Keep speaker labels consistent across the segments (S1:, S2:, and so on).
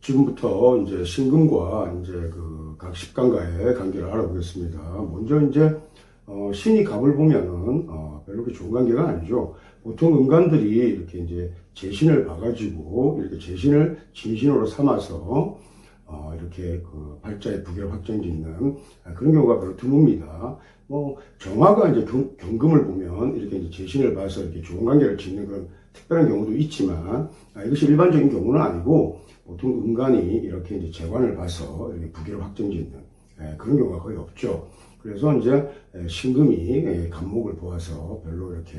S1: 지금부터 이제 신금과 이제 그각 십간과의 관계를 알아보겠습니다. 먼저 이제 어, 신이 갑을 보면은 어, 별로 그렇게 좋은 관계가 아니죠. 보통 음간들이 이렇게 이제 재신을 봐가지고 이렇게 재신을 진신으로 삼아서 어, 이렇게 그 발자의 부계를 확정짓는 아, 그런 경우가 별로 드뭅니다. 뭐 정화가 이제 경, 경금을 보면 이렇게 이제 재신을 봐서 이렇게 좋은 관계를 짓는 그런 특별한 경우도 있지만 아, 이것이 일반적인 경우는 아니고 보통 음간이 이렇게 이제 재관을 봐서 이렇게 부계를 확정짓는 예, 그런 경우가 거의 없죠. 그래서 이제 예, 신금이 예, 간목을 보아서 별로 이렇게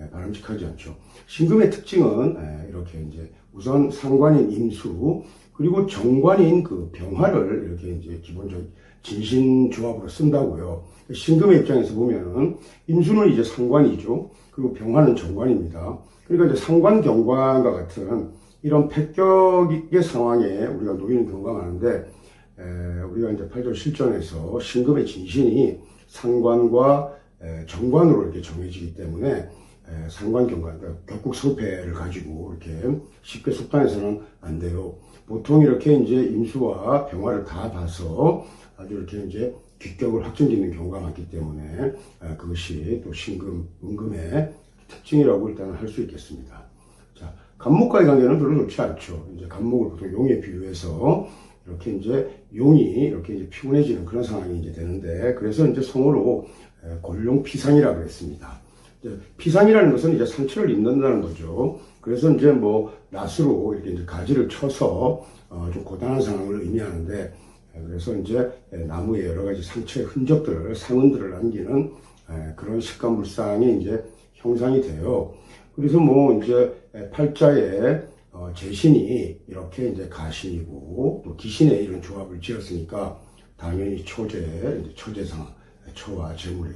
S1: 예, 바람직하지 않죠. 신금의 특징은 예, 이렇게 이제 우선 상관인 임수 그리고 정관인 그 병화를 이렇게 이제 기본적 진신 조합으로 쓴다고요. 신금의 입장에서 보면은 임수는 이제 상관이죠. 그리고 병화는 정관입니다. 그러니까 이제 상관 경관과 같은 이런 패격의 상황에 우리가 놓이는 경우가 많은데 에, 우리가 이제 팔절 실전에서 신금의 진신이 상관과 에, 정관으로 이렇게 정해지기 때문에 에, 상관 경관, 그러니까 격국 성패를 가지고 이렇게 쉽게 속단해서는 안 돼요. 보통 이렇게 이제 임수와 병화를 다 봐서 아주 이렇게 이제 기격을 확정짓는 경우가 많기 때문에 에, 그것이 또 신금, 은금의 특징이라고 일단은 할수 있겠습니다. 자, 간목과의 관계는 별로 좋지 않죠. 이제 간목을 보통 용에 비유해서 이렇게 이제 용이 이렇게 이제 피곤해지는 그런 상황이 이제 되는데 그래서 이제 성어로 에, 골룡 피상이라고 그랬습니다. 피상이라는 것은 이제 상처를 입는다는 거죠. 그래서 이제 뭐 낫으로 이렇게 이제 가지를 쳐서 어, 좀 고단한 상황을 의미하는데 에, 그래서 이제 에, 나무에 여러 가지 상처의 흔적들을 상흔들을 남기는 에, 그런 식감불상이 이제 형상이 돼요. 그래서 뭐 이제 팔자에 어, 재신이 이렇게 이제 가신이고 또 기신의 이런 조합을 지었으니까 당연히 초재, 초재상, 초와 재물의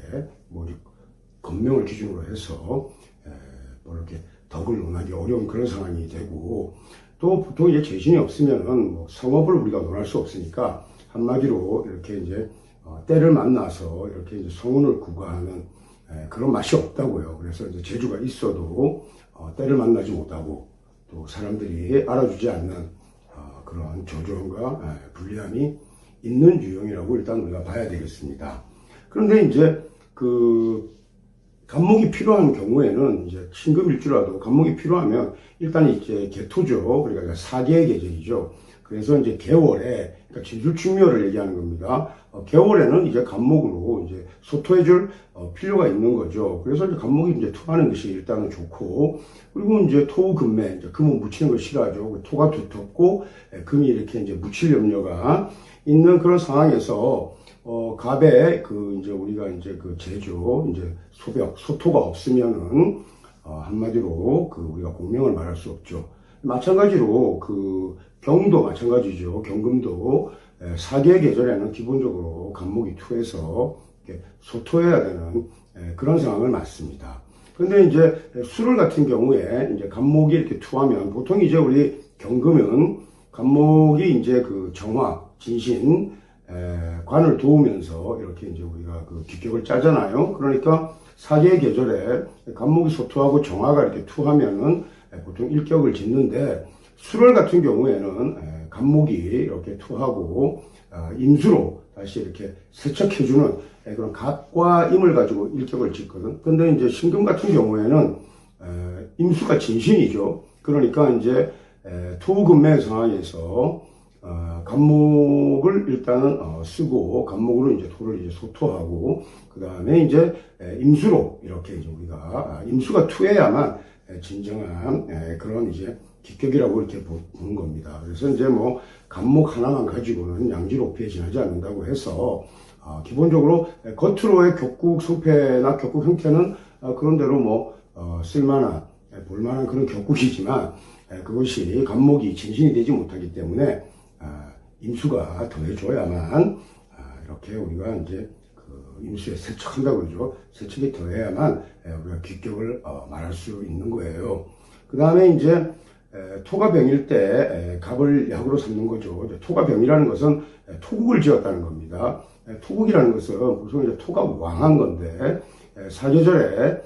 S1: 뭐 건명을 기준으로 해서 에, 뭐 이렇게 덕을 논하기 어려운 그런 상황이 되고 또 보통 이제 재신이 없으면은 뭐 성업을 우리가 논할 수 없으니까 한마디로 이렇게 이제 어, 때를 만나서 이렇게 이제 성운을 구가하는 에, 그런 맛이 없다고요. 그래서 이제 재주가 있어도 어, 때를 만나지 못하고 또 사람들이 알아주지 않는 어, 그런 저조함과 에, 불리함이 있는 유형이라고 일단 우리가 봐야 되겠습니다. 그런데 이제 그 간목이 필요한 경우에는 이제 신금일주라도 간목이 필요하면 일단 이제 개토죠. 그러니까 사계의 계절이죠. 그래서 이제 개월에 그러니까 진술충묘를 얘기하는 겁니다. 어, 개월에는 이제 간목으로 이제 소토해줄 어, 필요가 있는 거죠. 그래서 이제 간목이 이제 투하는 것이 일단은 좋고 그리고 이제 토금매 이제 금은 묻히는 걸 싫어하죠. 그 토가 두텁고 에, 금이 이렇게 이제 묻힐 염려가 있는 그런 상황에서 어, 갑에 그 이제 우리가 이제 그 제조 이제 소벽 소토가 없으면은 어, 한마디로 그 우리가 공명을 말할 수 없죠. 마찬가지로 그 경도 마찬가지죠. 경금도 에, 사계 계절에는 기본적으로 간목이 투해서 소토해야 되는 에, 그런 상황을 맞습니다. 근데 이제 술을 같은 경우에 이제 간목이 이렇게 투하면 보통 이제 우리 경금은 간목이 이제 그 정화, 진신, 에, 관을 도우면서 이렇게 이제 우리가 그 기격을 짜잖아요. 그러니까 사계 계절에 간목이 소투하고 정화가 이렇게 투하면은 에, 보통 일격을 짓는데 술월 같은 경우에는 에, 간목이 이렇게 투하고 아, 임수로 다시 이렇게 세척해주는 에, 그런 갑과 임을 가지고 일격을 짓거든. 근데 이제 신금 같은 경우에는 에, 임수가 진신이죠. 그러니까 이제 에, 토금의 상황에서 어, 간목을 일단은 어, 쓰고 간목으로 이제 토를 이제 소토하고 그 다음에 이제 에, 임수로 이렇게 이제 우리가 아, 임수가 투해야만 에, 진정한 에, 그런 이제 기격이라고 이렇게 보- 보는 겁니다. 그래서 이제 뭐 간목 하나만 가지고는 양지로피에 지나지 않는다고 해서 아, 기본적으로 에, 겉으로의 격국 성패나 격국 형태는 아, 그런 대로 뭐 어, 쓸만한 에, 볼만한 그런 격국이지만 에, 그것이 간목이 진신이 되지 못하기 때문에 아, 임수가 더해줘야만 아, 이렇게 우리가 이제 그 임수에 세척한다고 그러죠. 세척이 더해야만 에, 우리가 기격을 어, 말할 수 있는 거예요. 그 다음에 이제 에, 토가 병일 때 에, 갑을 약으로 삼는 거죠. 이제 토가 병이라는 것은 에, 토국을 지었다는 겁니다. 에, 토국이라는 것은 보통 이제 토가 왕한 건데 에, 사계절에 에,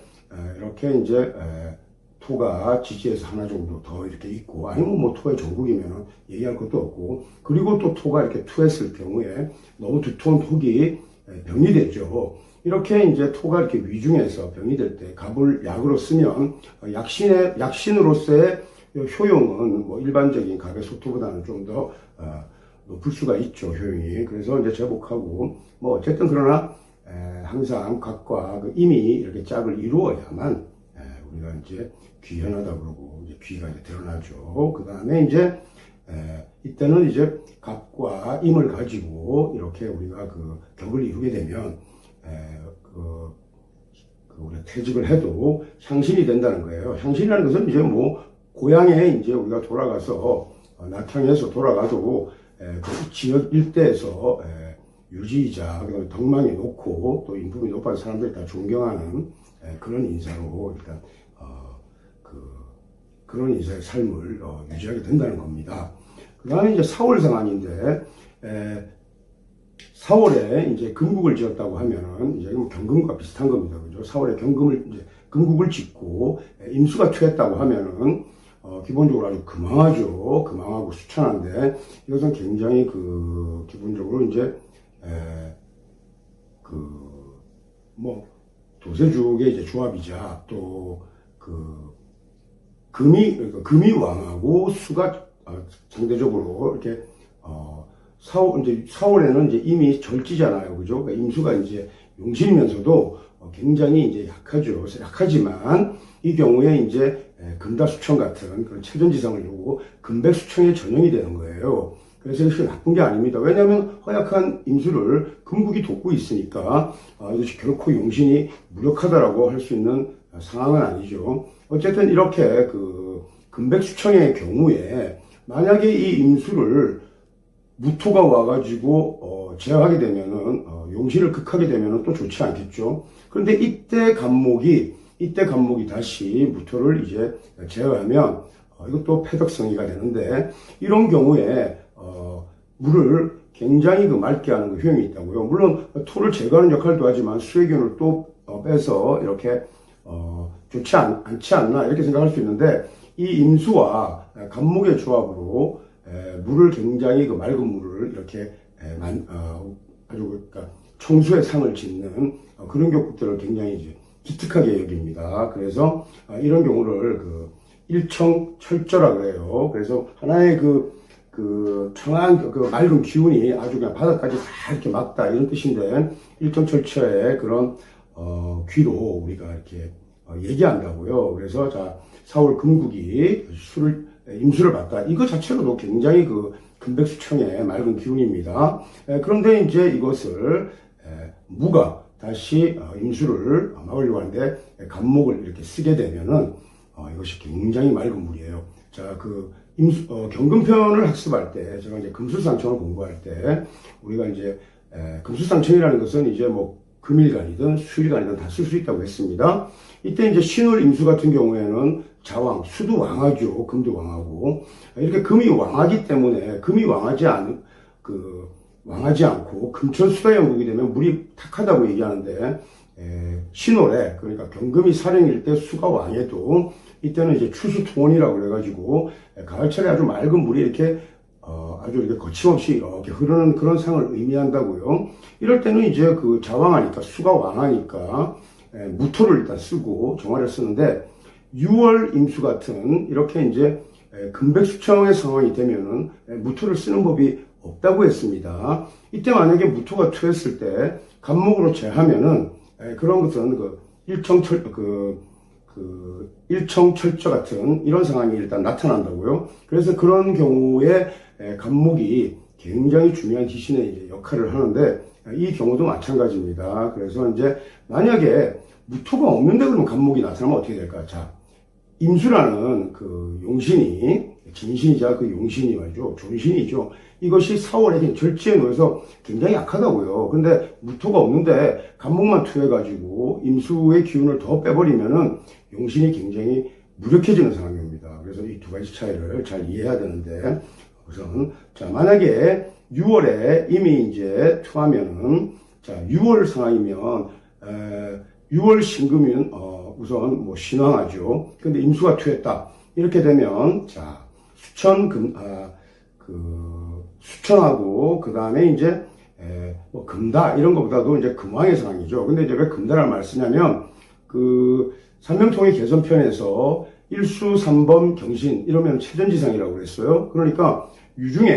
S1: 이렇게 이제 에, 토가 지지에서 하나 정도 더 이렇게 있고 아니면 뭐 토의 전국이면 얘기할 것도 없고 그리고 또 토가 이렇게 투했을 경우에 너무 두터운 톡이 병이 되죠. 이렇게 이제 토가 이렇게 위중해서 병이 될 때 갑을 약으로 쓰면 약신의 약신으로서의 효용은 뭐 일반적인 갑의 소토보다는 좀더 어, 높을 수가 있죠 효용이. 그래서 이제 제복하고 뭐 어쨌든 그러나 에, 항상 각과 그 임이 이렇게 짝을 이루어야만 에, 우리가 이제 귀현하다 그러고 이제 귀가 이제 드러나죠. 그 다음에 이제 에, 이때는 이제 갑과 임을 가지고 이렇게 우리가 그 격을 이루게 되면 에, 그, 그 우리가 퇴직을 해도 향신이 된다는 거예요. 향신이라는 것은 이제 뭐 고향에 이제 우리가 돌아가서 어, 나탕에서 돌아가도 에, 그 지역 일대에서 에, 유지이자 덕망이 높고 또 인품이 높아서 사람들이 다 존경하는 에, 그런 인사로 일단 어, 그 그런 인사의 삶을 어, 유지하게 된다는 겁니다. 그 다음에 이제 4월 상황인데, 에, 4월에 이제 금국을 지었다고 하면은, 이제 뭐 경금과 비슷한 겁니다. 그죠? 4월에 경금을, 이제 금국을 짓고, 에, 임수가 퇴했다고 하면은, 어, 기본적으로 아주 금황하죠. 금황하고 수천한데, 이것은 굉장히 그, 기본적으로 이제, 에, 그, 뭐, 도세죽의 이제 조합이자, 또, 그, 금이, 그러니까 금이 왕하고 수가 어, 상대적으로 이렇게 어, 4월, 이제 4월에는 이제 이미 절지잖아요. 그죠? 그러니까 임수가 이제 용신이면서도 어, 굉장히 이제 약하죠. 약하지만 이 경우에 이제 에, 금다수청 같은 그런 체전지상을 두고 금백수청의 전형이 되는 거예요. 그래서 이것이 나쁜 게 아닙니다. 왜냐하면 허약한 임수를 금국이 돕고 있으니까 어, 이것이 결코 용신이 무력하다라고 할 수 있는 상황은 아니죠. 어쨌든 이렇게 그 금백수청의 경우에 만약에 이 임수를 무토가 와가지고 어, 제어하게 되면은 어, 용신을 극하게 되면은 또 좋지 않겠죠. 그런데 이때 간목이 이때 간목이 다시 무토를 이제 제어하면 어, 이것도 패덕성이가 되는데 이런 경우에 어, 물을 굉장히 그 맑게 하는 그 효용이 있다고요. 물론 토를 제거하는 역할도 하지만 수의 균을 또 어, 빼서 이렇게 어, 좋지 않, 않지 않나 이렇게 생각할 수 있는데 이 임수와 간목의 조합으로 에, 물을 굉장히 그 맑은 물을 이렇게 어, 아주 그, 그러니까 청수의 상을 짓는 어, 그런 격국들을 굉장히 기특하게 여깁니다. 그래서 어, 이런 경우를 그 일청 철저라 그래요. 그래서 하나의 그, 그 청한 그 맑은 기운이 아주 그냥 바닥까지 다 이렇게 막다 이런 뜻인데 일청 철저의 그런 어, 귀로 우리가 이렇게 어, 얘기한다고요. 그래서 자 4월 금국이 술을 임수를 받다. 이거 자체로도 굉장히 그 금백수청의 맑은 기운입니다. 에, 그런데 이제 이것을 에, 무가 다시 어, 임수를 막으려고 하는데 에, 간목을 이렇게 쓰게 되면은 어, 이것이 굉장히 맑은 물이에요. 자, 그 임수, 어, 경금편을 학습할 때 제가 이제 금수상청을 공부할 때 우리가 이제 에, 금수상청이라는 것은 이제 뭐 금일간이든 수일간이든 다 쓸 수 있다고 했습니다. 이때 이제 신월 임수 같은 경우에는 자왕, 수도 왕하죠. 금도 왕하고. 이렇게 금이 왕하기 때문에 금이 왕하지 않, 그, 왕하지 않고 금천수다 영국이 되면 물이 탁하다고 얘기하는데, 에, 신월에, 그러니까 경금이 사령일 때 수가 왕해도 이때는 이제 추수통원이라고 그래가지고 가을철에 아주 맑은 물이 이렇게 어, 아주 이렇게 거침없이 이렇게 흐르는 그런 상을 의미한다고요. 이럴 때는 이제 그 자왕하니까 수가 왕하니까 에, 무토를 일단 쓰고 정화를 쓰는데 6월 임수 같은 이렇게 이제 에, 금백수청의 상황이 되면은 에, 무토를 쓰는 법이 없다고 했습니다. 이때 만약에 무토가 투했을 때 간목으로 제하면은 에, 그런 것은 그 일청철 그, 그 일청철저 같은 이런 상황이 일단 나타난다고요. 그래서 그런 경우에 에, 간목이 굉장히 중요한 이제 역할을 하는데 이 경우도 마찬가지입니다. 그래서 이제 만약에 무토가 없는데 그러면 간목이 나타나면 어떻게 될까? 자, 임수라는 그 용신이 진신이자 그 용신이 말이죠. 존신이죠. 이것이 4월에 절지에 놓여서 굉장히 약하다고요. 근데 무토가 없는데 간목만 투해가지고 임수의 기운을 더 빼버리면은 용신이 굉장히 무력해지는 상황입니다. 그래서 이 두 가지 차이를 잘 이해해야 되는데 우선 자 만약에 6월에 이미 이제 투하면은 자 6월 상황이면 에, 6월 신금은 어, 우선 뭐 신왕하죠. 근데 임수가 투했다. 이렇게 되면 자 수천 금 아, 그 수천하고 그 다음에 이제 에, 뭐 금다 이런 것보다도 이제 금왕의 상황이죠. 근데 이제 왜 금다라는 말을 쓰냐면 그 삼명통의 개선편에서 일수 삼범 경신 이러면 최전지상이라고 그랬어요. 그러니까 유중에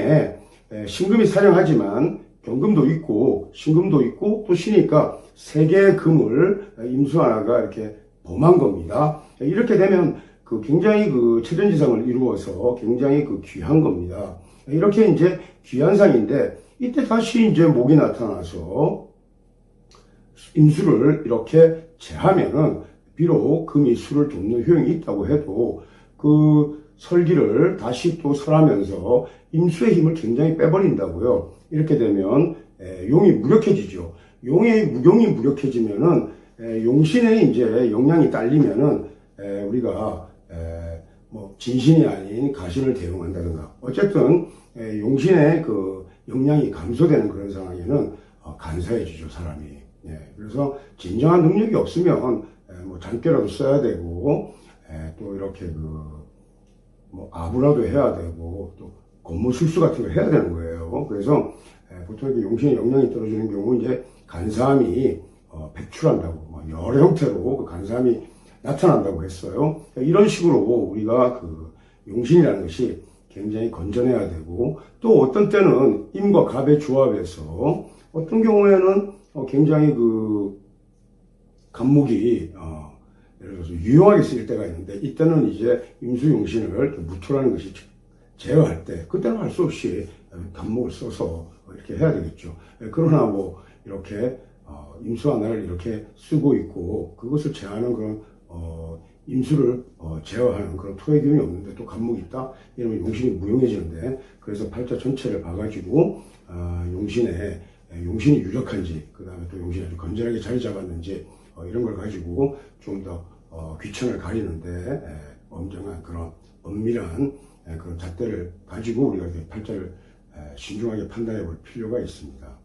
S1: 에, 신금이 사령하지만 경금도 있고 신금도 있고 또 신이니까 세 개의 금을 임수 하나가 이렇게 범한 겁니다. 이렇게 되면 그 굉장히 그 최전지상을 이루어서 굉장히 그 귀한 겁니다. 이렇게 이제 귀한 상인데 이때 다시 이제 목이 나타나서 임수를 이렇게 제하면은 비록 금이 수를 돕는 효용이 있다고 해도 그 설기를 다시 또 설하면서 임수의 힘을 굉장히 빼버린다고요. 이렇게 되면 에, 용이 무력해지죠. 용의 무용이 무력해지면은 에, 용신의 이제 역량이 딸리면은 에, 우리가 에, 뭐 진신이 아닌 가신을 대용한다든가 어쨌든 에, 용신의 그 역량이 감소되는 그런 상황에는 어, 간사해지죠 사람이. 예, 그래서 진정한 능력이 없으면 에, 뭐 장교라도 써야 되고 에, 또 이렇게 그뭐 아부라도 해야 되고 또 건물 술수 같은 걸 해야 되는 거예요. 그래서 에, 보통 용신의 역량이 떨어지는 경우 이제 간사함이 어, 배출한다고 뭐 여러 형태로 그 간사함이 나타난다고 했어요. 그러니까 이런 식으로 우리가 그 용신이라는 것이 굉장히 건전해야 되고 또 어떤 때는 임과 갑의 조합에서 어떤 경우에는 어, 굉장히 그 간목이 어, 예를 들어서 유용하게 쓰일 때가 있는데 이때는 이제 임수용신을 무토라는 것이 제어할 때 그때는 할 수 없이 간목을 써서 이렇게 해야 되겠죠. 예, 그러나 뭐 이렇게 어, 임수 하나를 이렇게 쓰고 있고 그것을 제하는 그런 어, 임수를 어, 제어하는 그런 토의 기운이 없는데 또 간목이 있다 이러면 용신이 무용해지는데 그래서 팔자 전체를 봐가지고 아, 용신의 예, 용신이 유력한지 그 다음에 또 용신이 아주 건전하게 자리 잡았는지 어, 이런 걸 가지고 좀더 어, 귀천을 가리는데 에, 엄정한 그런 엄밀한 에, 그런 잣대를 가지고 우리가 이렇게 팔자를 에, 신중하게 판단해 볼 필요가 있습니다.